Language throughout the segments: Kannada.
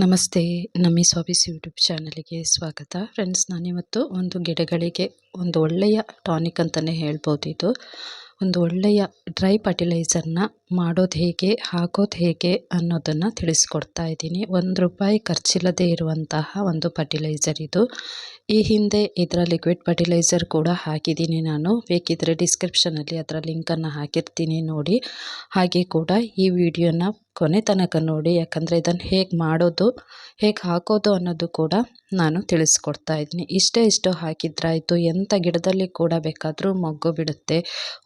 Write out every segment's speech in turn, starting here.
ನಮಸ್ತೆ ನಮ್ಮಿ ಸ್ವಾಬಿಸ್ ಯೂಟ್ಯೂಬ್ ಚಾನಲಿಗೆ ಸ್ವಾಗತ. ಫ್ರೆಂಡ್ಸ್, ನಾನಿವತ್ತು ಒಂದು ಗಿಡಗಳಿಗೆ ಒಂದು ಒಳ್ಳೆಯ ಟಾನಿಕ್ ಅಂತಲೇ ಹೇಳ್ಬೋದು ಇದು. ಒಂದು ಒಳ್ಳೆಯ ಡ್ರೈ ಫರ್ಟಿಲೈಸರ್ನ ಮಾಡೋದು ಹೇಗೆ, ಹಾಕೋದು ಹೇಗೆ ಅನ್ನೋದನ್ನು ತಿಳಿಸ್ಕೊಡ್ತಾ ಇದ್ದೀನಿ. ಒಂದು ರೂಪಾಯಿ ಖರ್ಚಿಲ್ಲದೆ ಇರುವಂತಹ ಒಂದು ಫರ್ಟಿಲೈಸರ್ ಇದು. ಈ ಹಿಂದೆ ಇದರ ಲಿಕ್ವಿಡ್ ಫರ್ಟಿಲೈಸರ್ ಕೂಡ ಹಾಕಿದ್ದೀನಿ ನಾನು. ಬೇಕಿದ್ದರೆ ಡಿಸ್ಕ್ರಿಪ್ಷನಲ್ಲಿ ಅದರ ಲಿಂಕನ್ನು ಹಾಕಿರ್ತೀನಿ ನೋಡಿ. ಹಾಗೆ ಕೂಡ ಈ ವಿಡಿಯೋನ ಕೊನೆ ತನಕ ನೋಡಿ, ಯಾಕಂದರೆ ಇದನ್ನು ಹೇಗೆ ಮಾಡೋದು, ಹೇಗೆ ಹಾಕೋದು ಅನ್ನೋದು ಕೂಡ ನಾನು ತಿಳಿಸ್ಕೊಡ್ತಾ ಇದ್ದೀನಿ. ಇಷ್ಟೇ ಇಷ್ಟು ಹಾಕಿದ್ರಾಯಿತು ಎಂಥ ಗಿಡದಲ್ಲಿ ಕೂಡ ಬೇಕಾದರೂ ಮೊಗ್ಗು ಬಿಡುತ್ತೆ,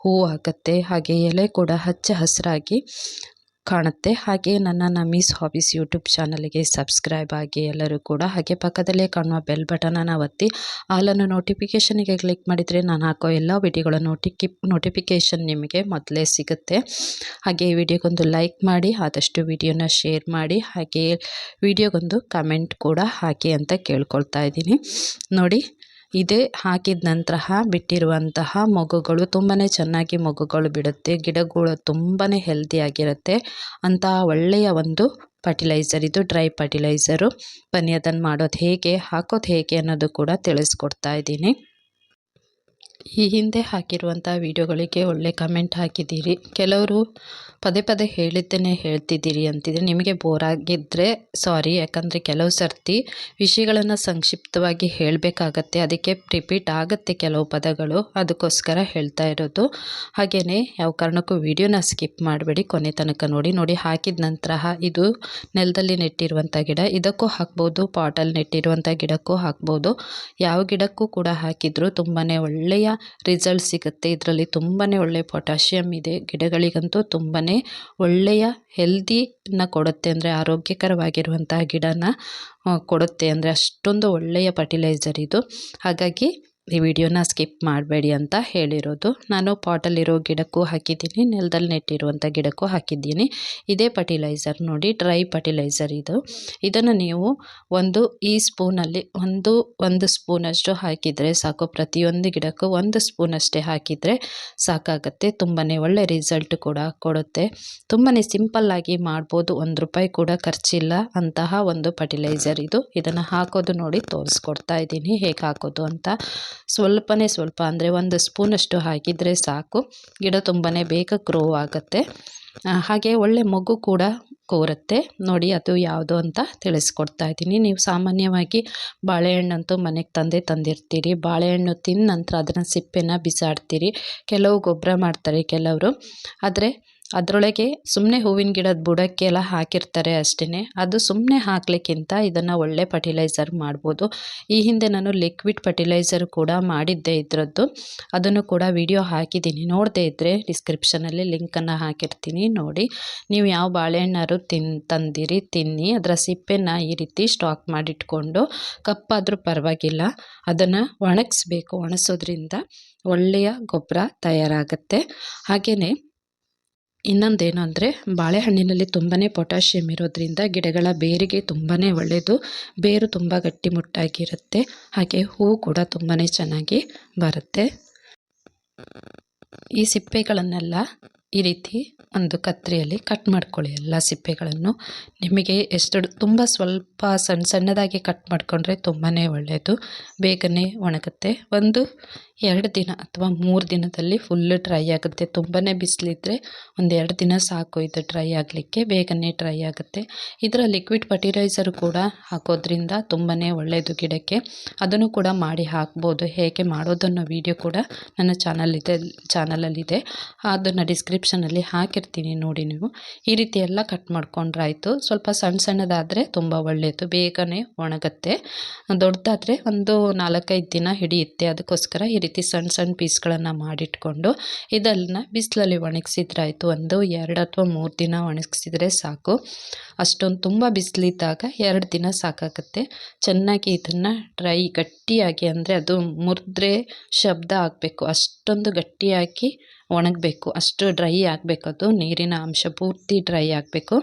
ಹೂವು ಆಗುತ್ತೆ ಹಾಗೆ ಎಲೆ ಕೂಡ ಹಚ್ಚ ಹಸಿರಾಗಿ ಕಾಣುತ್ತೆ. ಹಾಗೆ ನನ್ನ ನಮೀಸ್ ಹಾಬೀಸ್ ಯೂಟ್ಯೂಬ್ ಚಾನಲ್ಗೆ ಸಬ್ಸ್ಕ್ರೈಬ್ ಆಗಿ ಎಲ್ಲರೂ ಕೂಡ ಹಾಗೆ ಪಕ್ಕದಲ್ಲೇ ಕಾಣುವ ಬೆಲ್ ಬಟನನ್ನು ಒತ್ತಿ ಆಲನ್ನು ನೋಟಿಫಿಕೇಷನಿಗೆ ಕ್ಲಿಕ್ ಮಾಡಿದರೆ ನಾನು ಹಾಕೋ ಎಲ್ಲ ವಿಡಿಯೋಗಳ ನೋಟಿಕಿ, ನೋಟಿಫಿಕೇಷನ್ ನಿಮಗೆ ಮೊದಲೇ ಸಿಗುತ್ತೆ. ಹಾಗೆ ಈ ವಿಡಿಯೋಗೊಂದು ಲೈಕ್ ಮಾಡಿ, ಆದಷ್ಟು ವಿಡಿಯೋನ ಶೇರ್ ಮಾಡಿ, ಹಾಗೆ ವಿಡಿಯೋಗೊಂದು ಕಮೆಂಟ್ ಕೂಡ ಹಾಕಿ ಅಂತ ಕೇಳ್ಕೊಳ್ತಾ ಇದ್ದೀನಿ. ನೋಡಿ ಇದೇ. ಹಾಕಿದ ನಂತರ ಬಿಟ್ಟಿರುವಂತಹ ಮಗುಗಳು ತುಂಬಾ ಚೆನ್ನಾಗಿ ಮಗುಗಳು ಬಿಡುತ್ತೆ. ಗಿಡಗಳು ತುಂಬಾ ಹೆಲ್ದಿಯಾಗಿರುತ್ತೆ ಅಂತಹ ಒಳ್ಳೆಯ ಒಂದು ಫರ್ಟಿಲೈಸರ್ ಇದು ಡ್ರೈ ಫರ್ಟಿಲೈಸರು ಬನ್ನಿ, ಅದನ್ನು ಮಾಡೋದು ಹೇಗೆ, ಹಾಕೋದು ಹೇಗೆ ಅನ್ನೋದು ಕೂಡ ತಿಳಿಸ್ಕೊಡ್ತಾ ಇದ್ದೀನಿ. ಈ ಹಿಂದೆ ಹಾಕಿರುವಂಥ ವಿಡಿಯೋಗಳಿಗೆ ಒಳ್ಳೆ ಕಮೆಂಟ್ ಹಾಕಿದ್ದೀರಿ. ಕೆಲವರು ಪದೇ ಪದೇ ಹೇಳಿದ್ದೇನೆ ಹೇಳ್ತಿದ್ದೀರಿ ಅಂತಿದ್ರೆ ನಿಮಗೆ ಬೋರ್ ಆಗಿದ್ದರೆ ಸಾರಿ ಯಾಕಂದರೆ ಕೆಲವು ಸರ್ತಿ ವಿಷಯಗಳನ್ನು ಸಂಕ್ಷಿಪ್ತವಾಗಿ ಹೇಳಬೇಕಾಗತ್ತೆ. ಅದಕ್ಕೆ ರಿಪೀಟ್ ಆಗುತ್ತೆ ಕೆಲವು ಪದಗಳು. ಅದಕ್ಕೋಸ್ಕರ ಹೇಳ್ತಾ ಇರೋದು. ಹಾಗೆಯೇ ಯಾವ ಕಾರಣಕ್ಕೂ ವಿಡಿಯೋನ ಸ್ಕಿಪ್ ಮಾಡಬೇಡಿ. ಕೊನೆ ತನಕ ನೋಡಿ. ನೋಡಿ ಹಾಕಿದ ನಂತರ ಇದು ನೆಲದಲ್ಲಿ ನೆಟ್ಟಿರುವಂಥ ಗಿಡ. ಇದಕ್ಕೂ ಹಾಕ್ಬೋದು. ಪಾಟಲ್ಲಿ ನೆಟ್ಟಿರುವಂಥ ಗಿಡಕ್ಕೂ ಹಾಕ್ಬೋದು. ಯಾವ ಗಿಡಕ್ಕೂ ಕೂಡ ಹಾಕಿದರೂ ತುಂಬಾ ಒಳ್ಳೆಯ ರಿಸಲ್ಟ್ ಸಿಗುತ್ತೆ. ಇದರಲ್ಲಿ ತುಂಬಾ ಒಳ್ಳೆಯ ಪೊಟ್ಯಾಷಿಯಮ್ ಇದೆ. ಗಿಡಗಳಿಗಂತೂ ತುಂಬಾ ಒಳ್ಳೆಯ ಹೆಲ್ದಿನ ಕೊಡುತ್ತೆ ಅಂದರೆ ಆರೋಗ್ಯಕರವಾಗಿರುವಂತಹ ಗಿಡನ ಕೊಡುತ್ತೆ ಅಂದರೆ ಅಷ್ಟೊಂದು ಒಳ್ಳೆಯ ಫರ್ಟಿಲೈಸರ್ ಇದು. ಹಾಗಾಗಿ ಈ ವಿಡಿಯೋನ ಸ್ಕಿಪ್ ಮಾಡಬೇಡಿ ಅಂತ ಹೇಳಿರೋದು. ನಾನು ಪಾಟಲ್ಲಿರೋ ಗಿಡಕ್ಕೂ ಹಾಕಿದ್ದೀನಿ, ನೆಲದಲ್ಲಿ ನೆಟ್ಟಿರುವಂಥ ಗಿಡಕ್ಕೂ ಹಾಕಿದ್ದೀನಿ. ಇದೇ ಫರ್ಟಿಲೈಸರ್ ನೋಡಿ, ಡ್ರೈ ಫರ್ಟಿಲೈಸರ್ ಇದು. ಇದನ್ನು ನೀವು ಒಂದು ಈ ಸ್ಪೂನಲ್ಲಿ ಒಂದು ಒಂದು ಸ್ಪೂನಷ್ಟು ಹಾಕಿದರೆ ಸಾಕು. ಪ್ರತಿಯೊಂದು ಗಿಡಕ್ಕೂ ಒಂದು ಸ್ಪೂನಷ್ಟೇ ಹಾಕಿದರೆ ಸಾಕಾಗುತ್ತೆ. ತುಂಬಾ ಒಳ್ಳೆ ರಿಸಲ್ಟ್ ಕೂಡ ಕೊಡುತ್ತೆ. ತುಂಬಾ ಸಿಂಪಲ್ಲಾಗಿ ಮಾಡ್ಬೋದು. ಒಂದು ರೂಪಾಯಿ ಕೂಡ ಖರ್ಚಿಲ್ಲ ಅಂತಹ ಒಂದು ಫರ್ಟಿಲೈಸರ್ ಇದು. ಇದನ್ನು ಹಾಕೋದು ನೋಡಿ ತೋರಿಸ್ಕೊಡ್ತಾ ಇದ್ದೀನಿ ಹೇಗೆ ಹಾಕೋದು ಅಂತ. ಸ್ವಲ್ಪನೇ ಸ್ವಲ್ಪ ಅಂದರೆ ಒಂದು ಸ್ಪೂನಷ್ಟು ಹಾಕಿದರೆ ಸಾಕು. ಗಿಡ ತುಂಬಾ ಬೇಗ ಗ್ರೋ ಆಗುತ್ತೆ. ಹಾಗೆ ಒಳ್ಳೆ ಮಗು ಕೂಡ ಕೋರುತ್ತೆ. ನೋಡಿ, ಅದು ಯಾವುದು ಅಂತ ತಿಳಿಸ್ಕೊಡ್ತಾ ಇದ್ದೀನಿ. ನೀವು ಸಾಮಾನ್ಯವಾಗಿ ಬಾಳೆಹಣ್ಣಂತೂ ಮನೆಗೆ ತಂದೆ ತಂದಿರ್ತೀರಿ. ಬಾಳೆಹಣ್ಣು ತಿಂದ ನಂತರ ಅದನ್ನು ಸಿಪ್ಪೆನ ಬಿಸಾಡ್ತೀರಿ. ಕೆಲವು ಗೊಬ್ಬರ ಮಾಡ್ತಾರೆ ಕೆಲವರು. ಆದರೆ ಅದರೊಳಗೆ ಸುಮ್ಮನೆ ಹೂವಿನ ಗಿಡದ ಬುಡಕ್ಕೆ ಎಲ್ಲ ಹಾಕಿರ್ತಾರೆ ಅಷ್ಟೇ ಅದು ಸುಮ್ಮನೆ ಹಾಕ್ಲಿಕ್ಕಿಂತ ಇದನ್ನು ಒಳ್ಳೆ ಫರ್ಟಿಲೈಸರ್ ಮಾಡ್ಬೋದು. ಈ ಹಿಂದೆ ನಾನು ಲಿಕ್ವಿಡ್ ಫರ್ಟಿಲೈಸರ್ ಕೂಡ ಮಾಡಿದ್ದೆ ಇದರದ್ದು. ಅದನ್ನು ಕೂಡ ವಿಡಿಯೋ ಹಾಕಿದ್ದೀನಿ. ನೋಡದೆ ಇದ್ದರೆ ಡಿಸ್ಕ್ರಿಪ್ಷನಲ್ಲಿ ಲಿಂಕನ್ನು ಹಾಕಿರ್ತೀನಿ. ನೋಡಿ, ನೀವು ಯಾವ ಬಾಳೆಹಣ್ಣಾರು ತಿನ್, ತಂದಿರಿ, ತಿನ್ನಿ, ಅದರ ಸಿಪ್ಪೆನ ಈ ರೀತಿ ಸ್ಟಾಕ್ ಮಾಡಿಟ್ಕೊಂಡು ಕಪ್ಪಾದರೂ ಪರವಾಗಿಲ್ಲ. ಅದನ್ನು ಒಣಗಿಸ್ಬೇಕು. ಒಣಸೋದ್ರಿಂದ ಒಳ್ಳೆಯ ಗೊಬ್ಬರ ತಯಾರಾಗುತ್ತೆ. ಹಾಗೆಯೇ ಇನ್ನೊಂದೇನು ಅಂದರೆ ಬಾಳೆಹಣ್ಣಿನಲ್ಲಿ ತುಂಬಾ ಪೊಟ್ಯಾಷಿಯಂ ಇರೋದ್ರಿಂದ ಗಿಡಗಳ ಬೇರಿಗೆ ತುಂಬಾ ಒಳ್ಳೆಯದು ಬೇರು ತುಂಬ ಗಟ್ಟಿಮುಟ್ಟಾಗಿರುತ್ತೆ ಹಾಗೆ ಹೂವು ಕೂಡ ತುಂಬಾ ಚೆನ್ನಾಗಿ ಬರುತ್ತೆ. ಈ ಸಿಪ್ಪೆಗಳನ್ನೆಲ್ಲ ಈ ರೀತಿ ಒಂದು ಕತ್ತರಿಯಲ್ಲಿ ಕಟ್ ಮಾಡ್ಕೊಳ್ಳಿ ಎಲ್ಲ ಸಿಪ್ಪೆಗಳನ್ನು. ನಿಮಗೆ ಎಷ್ಟು ತುಂಬ ಸ್ವಲ್ಪ ಸಣ್ಣ ಸಣ್ಣದಾಗಿ ಕಟ್ ಮಾಡಿಕೊಂಡ್ರೆ ತುಂಬಾ ಒಳ್ಳೆಯದು ಬೇಗನೆ ಒಣಗುತ್ತೆ. ಒಂದು ಎರಡು ದಿನ ಅಥವಾ ಮೂರು ದಿನದಲ್ಲಿ ಫುಲ್ಲು ಡ್ರೈ ಆಗುತ್ತೆ. ತುಂಬಾ ಬಿಸಿಲಿದ್ರೆ ಒಂದು ಎರಡು ದಿನ ಸಾಕು ಇದು ಡ್ರೈ ಆಗಲಿಕ್ಕೆ, ಬೇಗನೆ ಡ್ರೈ ಆಗುತ್ತೆ. ಇದರ ಲಿಕ್ವಿಡ್ ಫರ್ಟಿಲೈಸರ್ ಕೂಡ ಹಾಕೋದ್ರಿಂದ ತುಂಬಾ ಒಳ್ಳೆಯದು ಗಿಡಕ್ಕೆ. ಅದನ್ನು ಕೂಡ ಮಾಡಿ ಹಾಕ್ಬೋದು. ಹೇಗೆ ಮಾಡೋದನ್ನೋ ವಿಡಿಯೋ ಕೂಡ ನನ್ನ ಚಾನಲಿದೆ ಚಾನಲಲ್ಲಿದೆ ಅದನ್ನು ಡಿಸ್ಕ್ರಿಪ್ಷನಲ್ಲಿ ಹಾಕಿರ್ತೀನಿ ನೋಡಿ ನೀವು. ಈ ರೀತಿ ಎಲ್ಲ ಕಟ್ ಮಾಡ್ಕೊಂಡ್ರಾಯಿತು ಸ್ವಲ್ಪ ಸಣ್ಣ ಸಣ್ಣದಾದರೆ ತುಂಬ ಒಳ್ಳೆಯದು ಬೇಗನೆ ಒಣಗುತ್ತೆ. ದೊಡ್ಡದಾದರೆ ಒಂದು ನಾಲ್ಕೈದು ದಿನ ಹಿಡಿಯುತ್ತೆ. ಅದಕ್ಕೋಸ್ಕರ ಈ ರೀತಿ ಸಣ್ಣ ಸಣ್ಣ ಪೀಸ್ಗಳನ್ನು ಮಾಡಿಟ್ಕೊಂಡು ಇದನ್ನು ಬಿಸಿಲಲ್ಲಿ ಒಣಗಿಸಿದ್ರಾಯಿತು. ಒಂದು, ಎರಡು ಅಥವಾ ಮೂರು ದಿನ ಒಣಗಿಸಿದ್ರೆ ಸಾಕು. ಅಷ್ಟೊಂದು ತುಂಬ ಬಿಸಿಲಿದ್ದಾಗ ಎರಡು ದಿನ ಸಾಕಾಗುತ್ತೆ. ಚೆನ್ನಾಗಿ ಇದನ್ನು ಡ್ರೈ ಗಟ್ಟಿಯಾಗಿ ಅಂದರೆ ಅದು ಮುರಿದ್ರೆ ಶಬ್ದ ಆಗಬೇಕು. ಅಷ್ಟೊಂದು ಗಟ್ಟಿಯಾಗಿ ಒಣಗಬೇಕು. ಅಷ್ಟು ಡ್ರೈ ಆಗಬೇಕು ಅದು. ನೀರಿನ ಅಂಶ ಪೂರ್ತಿ ಡ್ರೈ ಆಗಬೇಕು.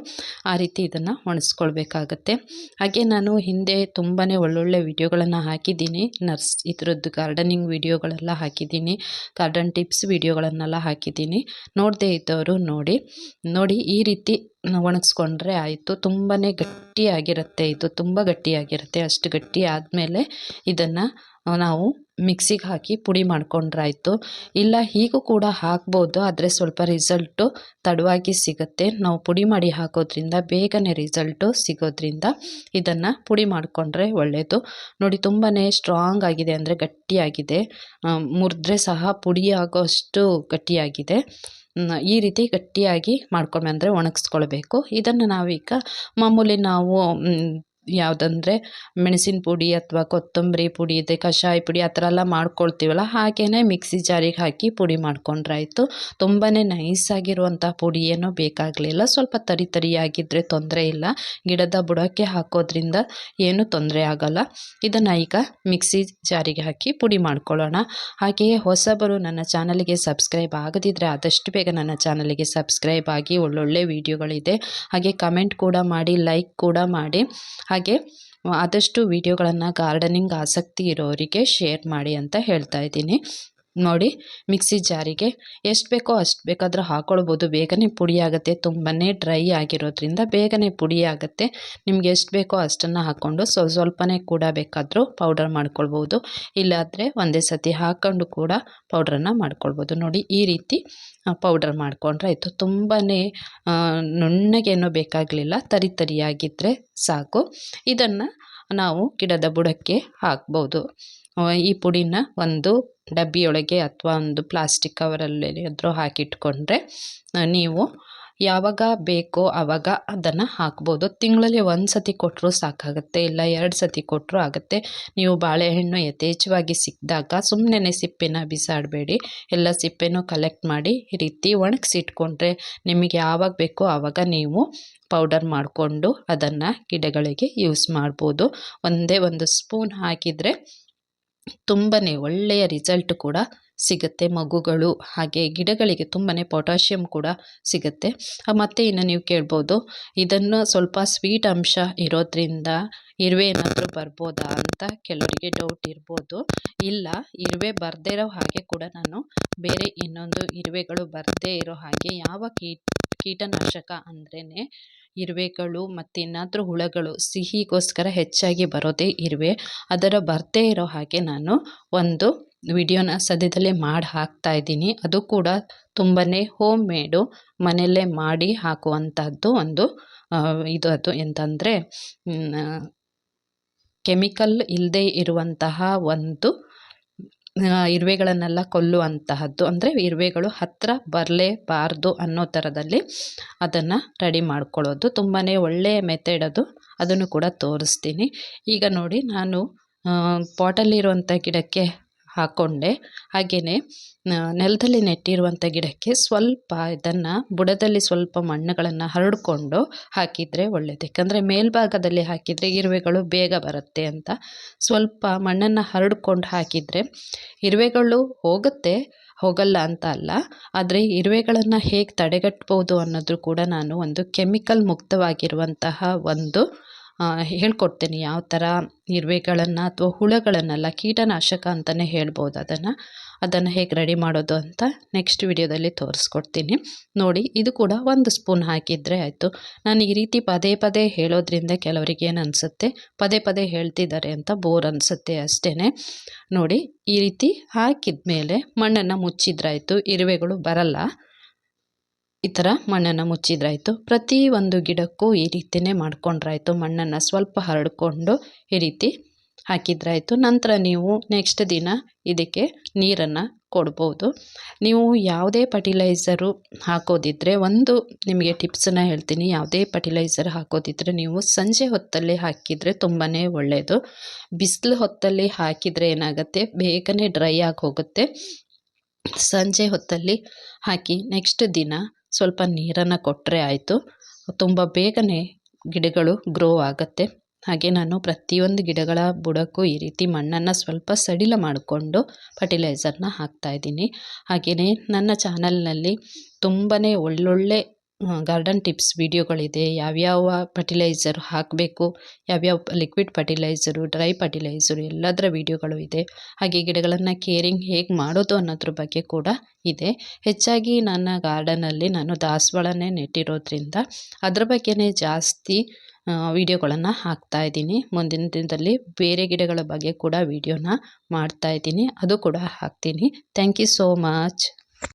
ಆ ರೀತಿ ಇದನ್ನು ಒಣಗಿಸ್ಕೊಳ್ಬೇಕಾಗತ್ತೆ ಹಾಗೆ ನಾನು ಹಿಂದೆ ತುಂಬಾ ಒಳ್ಳೊಳ್ಳೆ ವಿಡಿಯೋಗಳನ್ನು ಹಾಕಿದ್ದೀನಿ. ನರ್ಸ್ ಇದರದ್ದು ಗಾರ್ಡನಿಂಗ್ ವಿಡಿಯೋಗಳೆಲ್ಲ ಹಾಕಿದ್ದೀನಿ. ಗಾರ್ಡನ್ ಟಿಪ್ಸ್ ವಿಡಿಯೋಗಳನ್ನೆಲ್ಲ ಹಾಕಿದ್ದೀನಿ. ನೋಡದೆ ಇದ್ದವರು ನೋಡಿ. ನೋಡಿ ಈ ರೀತಿ ಒಣಗಿಸ್ಕೊಂಡ್ರೆ ಆಯಿತು. ತುಂಬಾ ಗಟ್ಟಿಯಾಗಿರುತ್ತೆ ಇದು. ತುಂಬ ಗಟ್ಟಿಯಾಗಿರುತ್ತೆ. ಅಷ್ಟು ಗಟ್ಟಿ ಆದಮೇಲೆ ಇದನ್ನು ನಾವು ಮಿಕ್ಸಿಗೆ ಹಾಕಿ ಪುಡಿ ಮಾಡ್ಕೊಂಡ್ರಾಯ್ತು. ಇಲ್ಲ, ಹೀಗೂ ಕೂಡ ಹಾಕ್ಬೋದು, ಆದರೆ ಸ್ವಲ್ಪ ರಿಸಲ್ಟು ತಡವಾಗಿ ಸಿಗುತ್ತೆ. ನಾವು ಪುಡಿ ಮಾಡಿ ಹಾಕೋದ್ರಿಂದ ಬೇಗನೆ ರಿಸಲ್ಟು ಸಿಗೋದ್ರಿಂದ ಇದನ್ನು ಪುಡಿ ಮಾಡಿಕೊಂಡ್ರೆ ಒಳ್ಳೆಯದು ನೋಡಿ ತುಂಬಾ ಸ್ಟ್ರಾಂಗ್ ಆಗಿದೆ ಅಂದರೆ ಗಟ್ಟಿಯಾಗಿದೆ. ಮುರಿದ್ರೆ ಸಹ ಪುಡಿ ಆಗೋ ಅಷ್ಟು ಗಟ್ಟಿಯಾಗಿದೆ ಈ ರೀತಿ ಗಟ್ಟಿಯಾಗಿ ಮಾಡ್ಕೊಂಡ್ಬಂದರೆ ಒಣಗಿಸ್ಕೊಳ್ಬೇಕು. ಇದನ್ನು ನಾವೀಗ ಮಾಮೂಲಿ ನಾವು ಯಾವುದಂದ್ರೆ ಮೆಣಸಿನ ಪುಡಿ ಅಥವಾ ಕೊತ್ತಂಬರಿ ಪುಡಿ, ಇದೆ ಕಷಾಯ ಪುಡಿ ಆ ಥರ ಎಲ್ಲ ಮಾಡ್ಕೊಳ್ತೀವಲ್ಲ ಹಾಗೆಯೇ ಮಿಕ್ಸಿ ಜಾರಿಗೆ ಹಾಕಿ ಪುಡಿ ಮಾಡ್ಕೊಂಡ್ರಾಯ್ತು. ತುಂಬಾ ನೈಸಾಗಿರುವಂಥ ಪುಡಿ ಏನೂ ಬೇಕಾಗಲಿಲ್ಲ. ಸ್ವಲ್ಪ ತರಿ ತರಿಯಾಗಿದ್ದರೆ ತೊಂದರೆ ಇಲ್ಲ. ಗಿಡದ ಬುಡಕ್ಕೆ ಹಾಕೋದ್ರಿಂದ ಏನೂ ತೊಂದರೆ ಆಗೋಲ್ಲ. ಇದನ್ನು ಈಗ ಮಿಕ್ಸಿ ಜಾರಿಗೆ ಹಾಕಿ ಪುಡಿ ಮಾಡ್ಕೊಳ್ಳೋಣ. ಹಾಗೆಯೇ ಹೊಸಬರು ನನ್ನ ಚಾನಲಿಗೆ ಸಬ್ಸ್ಕ್ರೈಬ್ ಆಗದಿದ್ದರೆ ಆದಷ್ಟು ಬೇಗ ನನ್ನ ಚಾನಲಿಗೆ ಸಬ್ಸ್ಕ್ರೈಬ್ ಆಗಿ ಒಳ್ಳೊಳ್ಳೆ ವೀಡಿಯೋಗಳಿದೆ. ಹಾಗೆ ಕಮೆಂಟ್ ಕೂಡ ಮಾಡಿ, ಲೈಕ್ ಕೂಡ ಮಾಡಿ. ಹಾಗೆ ಆದಷ್ಟು ವೀಡಿಯೋಗಳನ್ನು ಗಾರ್ಡನಿಂಗ್ ಆಸಕ್ತಿ ಇರೋರಿಗೆ ಶೇರ್ ಮಾಡಿ ಅಂತ ಹೇಳ್ತಾ ಇದ್ದೀನಿ. ನೋಡಿ, ಮಿಕ್ಸಿ ಜಾರಿಗೆ. ಎಷ್ಟು ಬೇಕೋ ಅಷ್ಟು ಬೇಕಾದರೂ ಹಾಕ್ಕೊಳ್ಬೋದು ಬೇಗನೆ ಪುಡಿ ಆಗುತ್ತೆ. ತುಂಬಾ ಡ್ರೈ ಆಗಿರೋದ್ರಿಂದ ಬೇಗನೆ ಪುಡಿ ಆಗುತ್ತೆ. ನಿಮಗೆ ಎಷ್ಟು ಬೇಕೋ ಅಷ್ಟನ್ನು ಹಾಕ್ಕೊಂಡು ಸ್ವಲ್ಪ ಸ್ವಲ್ಪನೇ ಕೂಡ ಬೇಕಾದರೂ ಪೌಡರ್ ಮಾಡ್ಕೊಳ್ಬೋದು. ಇಲ್ಲಾದರೆ ಒಂದೇ ಸತಿ ಹಾಕ್ಕೊಂಡು ಕೂಡ ಪೌಡ್ರನ್ನು ಮಾಡ್ಕೊಳ್ಬೋದು. ನೋಡಿ, ಈ ರೀತಿ ಪೌಡರ್ ಮಾಡಿಕೊಂಡ್ರೆ ಆಯಿತು. ತುಂಬಾ ನುಣ್ಣಗೇನೂ ಬೇಕಾಗಲಿಲ್ಲ. ತರಿ ತರಿಯಾಗಿದ್ದರೆ ಸಾಕು. ಇದನ್ನು ನಾವು ಗಿಡದ ಬುಡಕ್ಕೆ ಹಾಕ್ಬೋದು. ಈ ಪುಡಿನ ಒಂದು ಡಬ್ಬಿಯೊಳಗೆ ಅಥವಾ ಒಂದು ಪ್ಲಾಸ್ಟಿಕ್ ಕವರಲ್ಲಿ ಆದರೂ ಹಾಕಿಟ್ಕೊಂಡ್ರೆ ನೀವು ಯಾವಾಗ ಬೇಕೋ ಆವಾಗ ಅದನ್ನು ಹಾಕ್ಬೋದು. ತಿಂಗಳಲ್ಲಿ ಒಂದು ಸತಿ ಕೊಟ್ಟರೂ ಸಾಕಾಗುತ್ತೆ, ಇಲ್ಲ ಎರಡು ಸತಿ ಕೊಟ್ಟರೂ ಆಗುತ್ತೆ. ನೀವು ಬಾಳೆಹಣ್ಣು ಯಥೇಚ್ಛವಾಗಿ ಸಿಕ್ಕಿದಾಗ ಸುಮ್ಮನೆ ಸಿಪ್ಪೆನ ಬಿಸಾಡಬೇಡಿ. ಎಲ್ಲ ಸಿಪ್ಪೆನೂ ಕಲೆಕ್ಟ್ ಮಾಡಿ ಈ ರೀತಿ ಒಣಗಿಸಿಟ್ಕೊಂಡ್ರೆ ನಿಮಗೆ ಯಾವಾಗ ಬೇಕೋ ಆವಾಗ ನೀವು ಪೌಡರ್ ಮಾಡಿಕೊಂಡು ಅದನ್ನು ಗಿಡಗಳಿಗೆ ಯೂಸ್ ಮಾಡ್ಬೋದು. ಒಂದೇ ಒಂದು ಸ್ಪೂನ್ ಹಾಕಿದರೆ ತುಂಬಾ ಒಳ್ಳೆಯ ರಿಸಲ್ಟ್ ಕೂಡ ಸಿಗುತ್ತೆ. ಮಗುಗಳು ಹಾಗೆ ಗಿಡಗಳಿಗೆ ತುಂಬಾ ಪೊಟ್ಯಾಷಿಯಮ್ ಕೂಡ ಸಿಗುತ್ತೆ. ಮತ್ತು ಇನ್ನು ನೀವು ಕೇಳ್ಬೋದು, ಇದನ್ನು ಸ್ವಲ್ಪ ಸ್ವೀಟ್ ಅಂಶ ಇರೋದ್ರಿಂದ ಇರುವೆ ಏನಾದರೂ ಬರ್ಬೋದಾ ಅಂತ ಕೆಲವರಿಗೆ ಡೌಟ್ ಇರ್ಬೋದು. ಇಲ್ಲ, ಇರುವೆ ಬರದೇ ಇರೋ ಹಾಗೆ ಕೂಡ ನಾನು ಬೇರೆ ಇನ್ನೊಂದು ಇರುವೆಗಳು ಬರದೇ ಇರೋ ಹಾಗೆ ಯಾವ ಕೀಟ ಕೀಟನಾಶಕ ಅಂದ್ರೇ ಇರುವೆಗಳು ಮತ್ತು ಏನಾದರೂ ಹುಳಗಳು ಸಿಹಿಗೋಸ್ಕರ ಹೆಚ್ಚಾಗಿ ಬರೋದೇ ಇರುವೆ. ಅದರ ಬರದೇ ಇರೋ ಹಾಗೆ ನಾನು ಒಂದು ವಿಡಿಯೋನ ಸದ್ಯದಲ್ಲೇ ಮಾಡಿ ಹಾಕ್ತಾ ಇದ್ದೀನಿ. ಅದು ಕೂಡ ತುಂಬಾ ಹೋಮ್ ಮೇಡು ಮನೆಯಲ್ಲೇ ಮಾಡಿ ಹಾಕುವಂಥದ್ದು ಒಂದು ಇದು ಅದು ಎಂತಂದರೆ ಕೆಮಿಕಲ್ ಇಲ್ಲದೇ ಇರುವಂತಹ ಒಂದು ಇರುವೆಗಳನ್ನೆಲ್ಲ ಕೊಲ್ಲುವಂತಹದ್ದು. ಅಂದರೆ ಇರುವೆಗಳು ಹತ್ತಿರ ಬರಲೇಬಾರ್ದು ಅನ್ನೋ ಥರದಲ್ಲಿ ಅದನ್ನು ರೆಡಿ ಮಾಡ್ಕೊಳ್ಳೋದು. ತುಂಬಾ ಒಳ್ಳೆಯ ಮೆಥೆಡ್ ಅದು. ಅದನ್ನು ಕೂಡ ತೋರಿಸ್ತೀನಿ. ಈಗ ನೋಡಿ, ನಾನು ಪಾಟಲ್ಲಿರುವಂಥ ಗಿಡಕ್ಕೆ ಹಾಕ್ಕೊಂಡೆ ಹಾಗೆಯೇ ನೆಲದಲ್ಲಿ ನೆಟ್ಟಿರುವಂಥ ಗಿಡಕ್ಕೆ ಸ್ವಲ್ಪ ಇದನ್ನು, ಬುಡದಲ್ಲಿ ಸ್ವಲ್ಪ ಮಣ್ಣುಗಳನ್ನು ಹರಡಿಕೊಂಡು ಹಾಕಿದರೆ ಒಳ್ಳೆಯದು ಯಾಕಂದರೆ ಮೇಲ್ಭಾಗದಲ್ಲಿ ಹಾಕಿದರೆ ಇರುವೆಗಳು ಬೇಗ ಬರುತ್ತೆ ಅಂತ. ಸ್ವಲ್ಪ ಮಣ್ಣನ್ನು ಹರಡ್ಕೊಂಡು ಹಾಕಿದರೆ ಇರುವೆಗಳು ಹೋಗುತ್ತೆ, ಹೋಗಲ್ಲ ಅಂತ ಅಲ್ಲ. ಆದರೆ ಇರುವೆಗಳನ್ನು ಹೇಗೆ ತಡೆಗಟ್ಬೋದು ಅನ್ನೋದು ಕೂಡ ನಾನು ಒಂದು ಕೆಮಿಕಲ್ ಮುಕ್ತವಾಗಿರುವಂತಹ ಒಂದು ಹೇಳ್ಕೊಡ್ತೀನಿ. ಯಾವ ಥರ ಇರುವೆಗಳನ್ನು ಅಥವಾ ಹುಳಗಳನ್ನೆಲ್ಲ ಕೀಟನಾಶಕ ಅಂತಲೇ ಹೇಳ್ಬೋದು ಅದನ್ನು. ಅದನ್ನು ಹೇಗೆ ರೆಡಿ ಮಾಡೋದು ಅಂತ ನೆಕ್ಸ್ಟ್ ವಿಡಿಯೋದಲ್ಲಿ ತೋರಿಸ್ಕೊಡ್ತೀನಿ. ನೋಡಿ, ಇದು ಕೂಡ ಒಂದು ಸ್ಪೂನ್ ಹಾಕಿದರೆ ಆಯಿತು. ನಾನು ಈ ರೀತಿ ಪದೇ ಪದೇ ಹೇಳೋದ್ರಿಂದ ಕೆಲವರಿಗೆ ಏನು ಅನಿಸುತ್ತೆ? ಪದೇ ಪದೇ ಹೇಳ್ತಿದ್ದಾರೆ ಅಂತ ಬೋರ್ ಅನಿಸುತ್ತೆ ಅಷ್ಟೇ ನೋಡಿ, ಈ ರೀತಿ ಹಾಕಿದ ಮೇಲೆ ಮಣ್ಣನ್ನು ಮುಚ್ಚಿದ್ರಾಯಿತು, ಇರುವೆಗಳು ಬರಲ್ಲ. ಈ ಥರ ಮಣ್ಣನ್ನು ಮುಚ್ಚಿದ್ರಾಯಿತು. ಪ್ರತಿ ಒಂದು ಗಿಡಕ್ಕೂ ಈ ರೀತಿಯೇ ಮಾಡ್ಕೊಂಡ್ರಾಯಿತು. ಮಣ್ಣನ್ನು ಸ್ವಲ್ಪ ಹರಡ್ಕೊಂಡು ಈ ರೀತಿ ಹಾಕಿದ್ರಾಯಿತು. ನಂತರ ನೀವು ನೆಕ್ಸ್ಟ್ ದಿನ ಇದಕ್ಕೆ ನೀರನ್ನು ಕೊಡ್ಬೋದು. ನೀವು ಯಾವುದೇ ಫರ್ಟಿಲೈಸರು ಹಾಕೋದಿದ್ದರೆ ಒಂದು ನಿಮಗೆ ಟಿಪ್ಸನ್ನು ಹೇಳ್ತೀನಿ. ಯಾವುದೇ ಫರ್ಟಿಲೈಸರ್ ಹಾಕೋದಿದ್ದರೆ ನೀವು ಸಂಜೆ ಹೊತ್ತಲ್ಲಿ ಹಾಕಿದರೆ ತುಂಬಾ ಒಳ್ಳೆಯದು ಬಿಸಿಲು ಹೊತ್ತಲ್ಲಿ ಹಾಕಿದರೆ ಏನಾಗುತ್ತೆ? ಬೇಗನೆ ಡ್ರೈ ಆಗಿ ಹೋಗುತ್ತೆ. ಸಂಜೆ ಹೊತ್ತಲ್ಲಿ ಹಾಕಿ ನೆಕ್ಸ್ಟ್ ದಿನ ಸ್ವಲ್ಪ ನೀರನ್ನು ಕೊಟ್ಟರೆ ಆಯಿತು. ತುಂಬ ಬೇಗನೆ ಗಿಡಗಳು ಗ್ರೋ ಆಗುತ್ತೆ. ಹಾಗೆ ನಾನು ಪ್ರತಿಯೊಂದು ಗಿಡಗಳ ಬುಡಕ್ಕೂ ಈ ರೀತಿ ಮಣ್ಣನ್ನು ಸ್ವಲ್ಪ ಸಡಿಲ ಮಾಡಿಕೊಂಡು ಫರ್ಟಿಲೈಸರ್ನ ಹಾಕ್ತಾಯಿದ್ದೀನಿ ಹಾಗೆಯೇ ನನ್ನ ಚಾನಲ್ನಲ್ಲಿ ತುಂಬಾ ಒಳ್ಳೊಳ್ಳೆ ಗಾರ್ಡನ್ ಟಿಪ್ಸ್ ವಿಡಿಯೋಗಳಿದೆ. ಯಾವ್ಯಾವ ಫರ್ಟಿಲೈಸರ್ ಹಾಕಬೇಕು, ಯಾವ್ಯಾವ ಲಿಕ್ವಿಡ್ ಫರ್ಟಿಲೈಸರು, ಡ್ರೈ ಫರ್ಟಿಲೈಸರು ಎಲ್ಲದರ ವಿಡಿಯೋಗಳು ಇದೆ. ಹಾಗೆ ಗಿಡಗಳನ್ನು ಕೇರಿಂಗ್ ಹೇಗೆ ಮಾಡೋದು ಅನ್ನೋದ್ರ ಬಗ್ಗೆ ಕೂಡ ಇದೆ. ಹೆಚ್ಚಾಗಿ ನನ್ನ ಗಾರ್ಡನಲ್ಲಿ ನಾನು ದಾಸವಾಳನೇ ನೆಟ್ಟಿರೋದ್ರಿಂದ ಅದ್ರ ಬಗ್ಗೆನೇ ಜಾಸ್ತಿ ವಿಡಿಯೋಗಳನ್ನು ಹಾಕ್ತಾಯಿದ್ದೀನಿ ಮುಂದಿನ ದಿನದಲ್ಲಿ ಬೇರೆ ಗಿಡಗಳ ಬಗ್ಗೆ ಕೂಡ ವಿಡಿಯೋನ ಮಾಡ್ತಾಯಿದ್ದೀನಿ ಅದು ಕೂಡ ಹಾಕ್ತೀನಿ. Thank you so much.